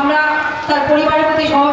আমরা তার পরিবারের প্রতি সহ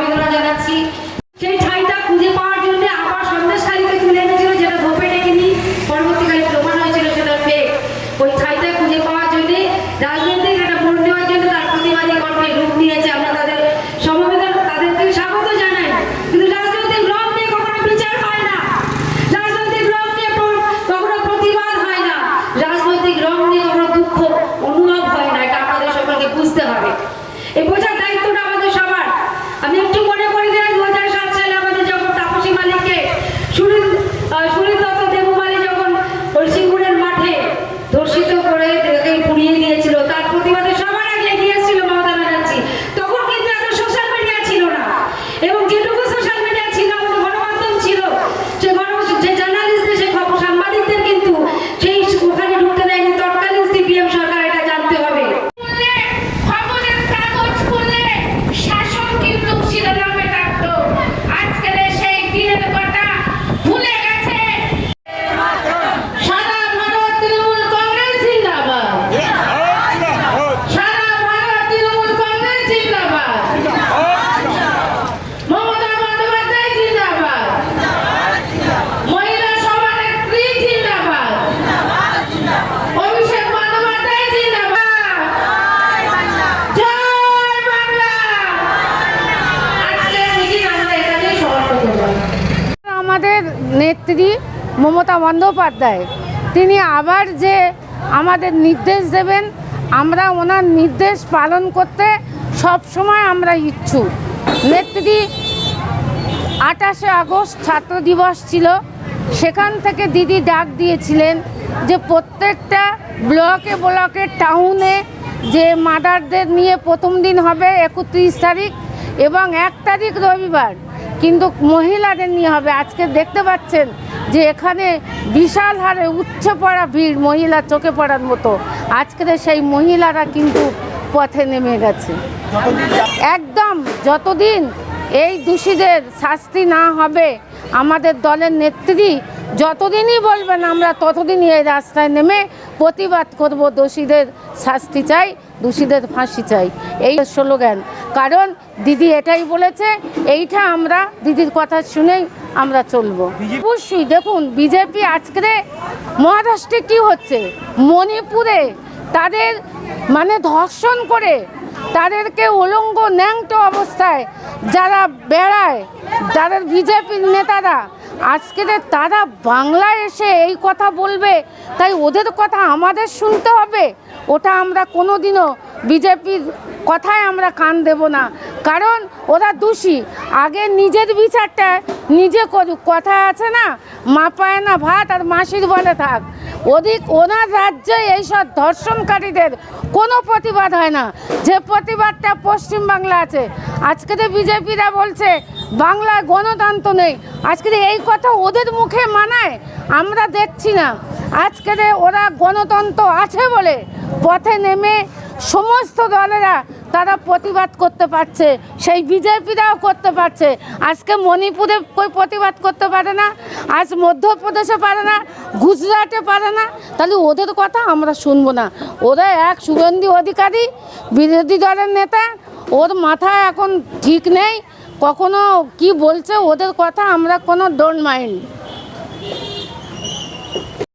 মমতা বন্দ্যোপাধ্যায়। তিনি আবার যে আমাদের নির্দেশ দেবেন, আমরা ওনার নির্দেশ পালন করতে সব সময় আমরা ইচ্ছুক। নেত্রী আঠাশে আগস্ট ছাত্র দিবস ছিল। সেখান থেকে দিদি ডাক দিয়েছিলেন যে প্রত্যেকটা ব্লকে ব্লকে টাউনে যে মাদারদের নিয়ে প্রথম দিন হবে একত্রিশ তারিখ এবং এক তারিখ রবিবার। কিন্তু মহিলাদের নিয়ে হবে। আজকে দেখতে পাচ্ছেন যে এখানে বিশাল হারে উচ্চ পড়া ভিড়, মহিলা চোখে পড়ার মতো। আজকের সেই মহিলারা কিন্তু পথে নেমে গেছে। একদম যতদিন এই দোষীদের শাস্তি না হবে, আমাদের দলের নেত্রী যতদিনই বলবেন আমরা ততদিনই এই রাস্তায় নেমে প্রতিবাদ করব, দোষীদের শাস্তি চাই, দোষীদের ফাঁসি চাই। এই স্লোগান। কারণ দিদি এটাই বলেছে, এইটা আমরা দিদির কথা শুনেই আমরা চলবো। অবশ্যই, দেখুন, বিজেপি আজকে মহারাষ্ট্রে কি হচ্ছে? মণিপুরে তাদের মানে ধর্ষণ করে তাদেরকে উলঙ্গ, ন্যাংটো অবস্থায় যারা বেড়ায়, তাদের বিজেপির নেতারা, আজকে তারা বাংলায় এসে এই কথা বলবে, তাই ওদের কথা আমাদের শুনতে হবে। ওটা আমরা কোনোদিনও বিজেপির কথায় আমরা কান দেব না। কারণ ওরা দোষী। আগে নিজের বিচারটা নিজে করুক। কথা আছে না, মা পায় না ভাত আর মাসির বলে থাক। ওদিক ওনার রাজ্যে এইসব ধর্ষণকারীদের কোনো প্রতিবাদ হয় না। যে প্রতিবাদটা পশ্চিমবাংলা আছে। আজকে যে বিজেপিরা বলছে, বাংলায় গণতন্ত্র নেই। আজকে এই কথা ওদের মুখে মানায়। আমরা দেখছি না। আজকে ওরা গণতন্ত্র আছে বলে পথে নেমে সমস্ত দলেরা তারা প্রতিবাদ করতে পারছে, সেই বিজেপিরাও করতে পারছে। আজকে মণিপুরে কই প্রতিবাদ করতে পারে না, আজ মধ্যপ্রদেশে পারে না, গুজরাটে পারে না। তাহলে ওদের কথা আমরা শুনব না। ওরা এক সুগন্ধি অধিকারী, বিরোধী দলের নেতা, ওর মাথায় এখন ঠিক নেই। কখনো কি বলছে ওদের কথা আমরা কোনো ডোন্ট মাইন্ড